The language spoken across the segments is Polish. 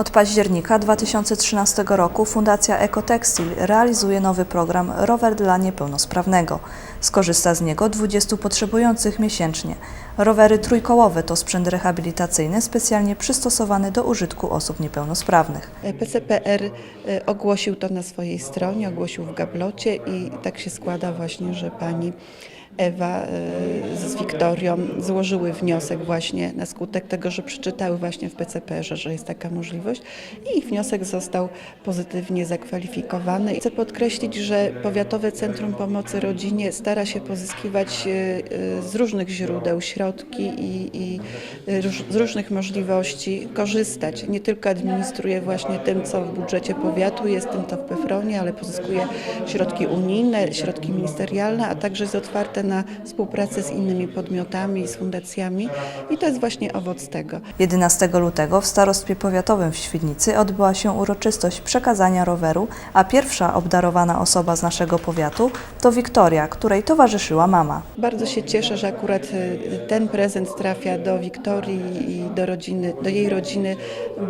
Od października 2013 roku Fundacja Ekotextil realizuje nowy program Rower dla Niepełnosprawnego. Skorzysta z niego 20 potrzebujących miesięcznie. Rowery trójkołowe to sprzęt rehabilitacyjny specjalnie przystosowany do użytku osób niepełnosprawnych. PCPR e, ogłosił to na swojej stronie, ogłosił w gablocie i tak się składa właśnie, że pani Ewa e, z Wiktorią złożyły wniosek właśnie na skutek tego, że przeczytały właśnie w PCPR-ze, że jest taka możliwość i ich wniosek został pozytywnie zakwalifikowany. Chcę podkreślić, że Powiatowe Centrum Pomocy Rodzinie stara się pozyskiwać e, e, z różnych źródeł środki i, i z różnych możliwości korzystać. Nie tylko administruje właśnie tym, co w budżecie powiatu jest, tym, co w PFRONie, ale pozyskuje środki unijne, środki ministerialne, a także jest otwarte na współpracę z innymi podmiotami, z fundacjami i to jest właśnie owoc tego. 11 lutego w Starostwie Powiatowym w Świdnicy odbyła się uroczystość przekazania roweru, a pierwsza obdarowana osoba z naszego powiatu to Wiktoria, której towarzyszyła mama. Bardzo się cieszę, że akurat y, ten prezent trafia do Wiktorii i do, rodziny, do jej rodziny,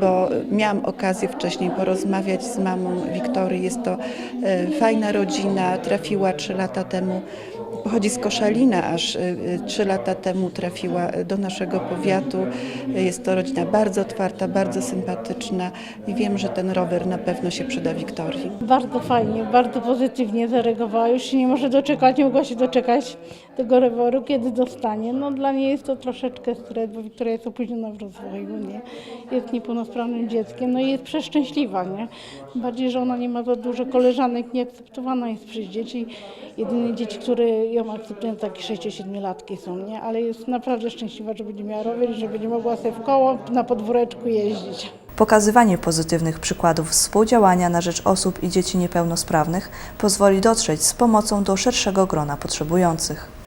bo miałam okazję wcześniej porozmawiać z mamą Wiktorii. Jest to y, fajna rodzina, trafiła trzy lata temu. Pochodzi z Koszalina, aż y, y, trzy lata temu trafiła do naszego powiatu. Jest to rodzina bardzo otwarta, bardzo sympatyczna i wiem, że ten rower na pewno się przyda Wiktorii. Bardzo fajnie, bardzo pozytywnie zareagowała. Już się nie może doczekać, nie mogła się doczekać tego roweru, kiedy dostanie. No dla niej jest to troszeczkę stres, bo Wiktoria jest opóźniona w rozwoju, nie? Jest niepełnosprawnym dzieckiem, no i jest przeszczęśliwa, nie? Tym Bardziej, że ona nie ma za dużo koleżanek, nieakceptowana jest przez dzieci. Jedyne dzieci, które ją akceptują, takie 6-7-latki są, nie? Ale jest naprawdę szczęśliwa, że będzie miała rower że będzie mogła sobie w koło na podwóreczku jeździć. Pokazywanie pozytywnych przykładów współdziałania na rzecz osób i dzieci niepełnosprawnych pozwoli dotrzeć z pomocą do szerszego grona potrzebujących.